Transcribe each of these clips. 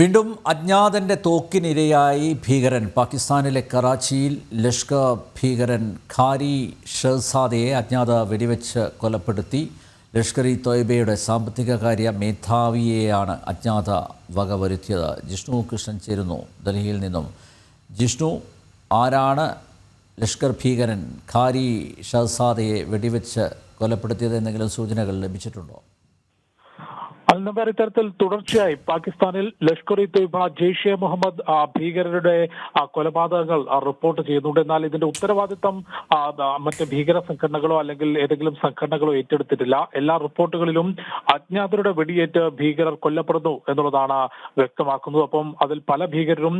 വീണ്ടും അജ്ഞാതന്റെ തോക്കിനിരയായി ഭീകരൻ. പാകിസ്ഥാനിലെ കറാച്ചിയിൽ ലഷ്കർ ഭീകരൻ ഖാരി ഷെഹ്സാദയെ അജ്ഞാത വെടിവെച്ച് കൊലപ്പെടുത്തി. ലഷ്കർ ഇ തോയ്ബയുടെ സാമ്പത്തിക കാര്യ മേധാവിയെയാണ് അജ്ഞാത വകവരുത്തിയത്. ജിഷ്ണു കൃഷ്ണൻ ചേരുന്നു ഡൽഹിയിൽ നിന്നും. ജിഷ്ണു ആരാണ് ലഷ്കർ ഭീകരൻ ഖാരി ഷഹസാദയെ വെടിവെച്ച് കൊലപ്പെടുത്തിയത് എന്തെങ്കിലും സൂചനകൾ ലഭിച്ചിട്ടുണ്ടോ? അൽനബർ ഇത്തരത്തിൽ തുടർച്ചയായി പാകിസ്ഥാനിൽ ലഷ്കർ ഇ തൊയ്ബ ജെയ്ഷെ മുഹമ്മദ് ഭീകരരുടെ കൊലപാതകങ്ങൾ റിപ്പോർട്ട് ചെയ്യുന്നുണ്ട്. എന്നാൽ ഇതിന്റെ ഉത്തരവാദിത്തം മറ്റ് ഭീകര സംഘടനകളോ അല്ലെങ്കിൽ ഏതെങ്കിലും സംഘടനകളോ ഏറ്റെടുത്തിട്ടില്ല. എല്ലാ റിപ്പോർട്ടുകളിലും അജ്ഞാതരുടെ വെടിയേറ്റ് ഭീകരർ കൊല്ലപ്പെടുന്നു എന്നുള്ളതാണ് വ്യക്തമാക്കുന്നത്. അപ്പം അതിൽ പല ഭീകരരും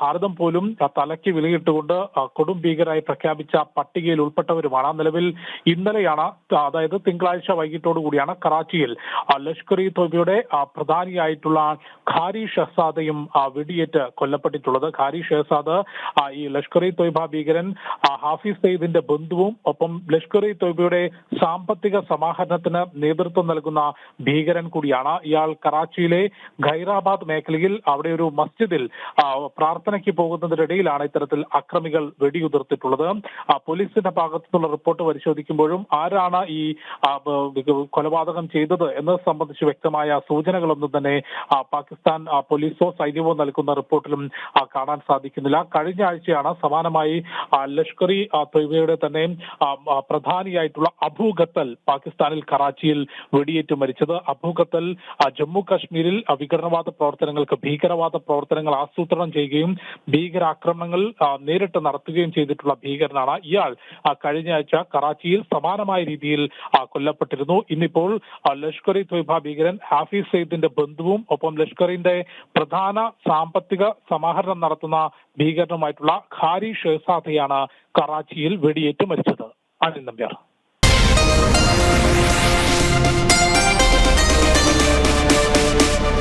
ഭാരതം പോലും തലയ്ക്ക് വിലയിട്ടുകൊണ്ട് കൊടും ഭീകരായി പ്രഖ്യാപിച്ച പട്ടികയിൽ ഉൾപ്പെട്ടവരുമാണ്. നിലവിൽ ഇന്നലെയാണ് അതായത് തിങ്കളാഴ്ച വൈകിട്ടോടുകൂടിയാണ് കറാച്ചിയിൽ ലഷ്കർ ഇ തോബയുടെ ആ, പ്രധാനിയായിട്ടുള്ള ഖാരി ഷഹസാദയും വെടിയേറ്റ് കൊല്ലപ്പെട്ടിട്ടുള്ളത്. ഖാരി ഷഹസാദ് ഈ ലഷ്കർ ഇ തൊയ്ബ ഭീകരൻ ഹാഫിസ് സയ്യിദിന്റെ ബന്ധുവും ഒപ്പം ലഷ്കർ ഇ തൊയ്ബയുടെ സാമ്പത്തിക സമാഹരണത്തിന് നേതൃത്വം നൽകുന്ന ഭീകരൻ കൂടിയാണ്. ഇയാൾ കറാച്ചിയിലെ ഖൈറാബാദ് മേഖലയിൽ അവിടെ ഒരു മസ്ജിദിൽ പ്രാർത്ഥനയ്ക്ക് പോകുന്നതിനിടയിലാണ് ഇത്തരത്തിൽ അക്രമികൾ വെടിയുതിർത്തിട്ടുള്ളത്. പോലീസിന്റെ ഭാഗത്തുനിന്നുള്ള റിപ്പോർട്ട് പരിശോധിക്കുമ്പോഴും ആരാണ് ഈ കൊലപാതകം ചെയ്തത് എന്നത് സംബന്ധിച്ച് വ്യക്തമായ സൂചനകളൊന്നും തന്നെ പാകിസ്ഥാൻ പോലീസോ സൈന്യമോ നൽകുന്ന റിപ്പോർട്ടിലും കാണാൻ സാധിക്കുന്നില്ല. കഴിഞ്ഞ ആഴ്ചയാണ് സമാനമായി ലഷ്കർ ഇ തൊയ്ബയുടെ തന്നെ പ്രധാനിയായിട്ടുള്ള അബു ഖത്തൽ പാകിസ്ഥാനിൽ കറാച്ചിയിൽ വെടിയേറ്റ് മരിച്ചത്. അബു ഖത്തൽ ജമ്മു കാശ്മീരിൽ വിഘടനവാദ പ്രവർത്തനങ്ങൾക്ക് ഭീകരവാദ പ്രവർത്തനങ്ങൾ ആസൂത്രണം ചെയ്യുകയും ഭീകരാക്രമണങ്ങൾ നേരിട്ട് നടത്തുകയും ചെയ്തിട്ടുള്ള ഭീകരനാണ് ഇയാൾ. കഴിഞ്ഞ ആഴ്ച കറാച്ചിയിൽ സമാനമായ രീതിയിൽ കൊല്ലപ്പെട്ടിരുന്നു. ഇന്നിപ്പോൾ ലഷ്കർ ഇ തൊയ്ബ ഭീകരൻ ഹാഫിസ് സയ്യിദിന്റെ ബന്ധുവും ഒപ്പം ലഷ്കറിന്റെ പ്രധാന സാമ്പത്തിക സമാഹരണം നടത്തുന്ന ഭീകരനുമായിട്ടുള്ള ഖാരി ഷെഹസാദയാണ് കറാച്ചിയിൽ വെടിയേറ്റ് മരിച്ചത്. അനിൽ നമ്പ്യാർ.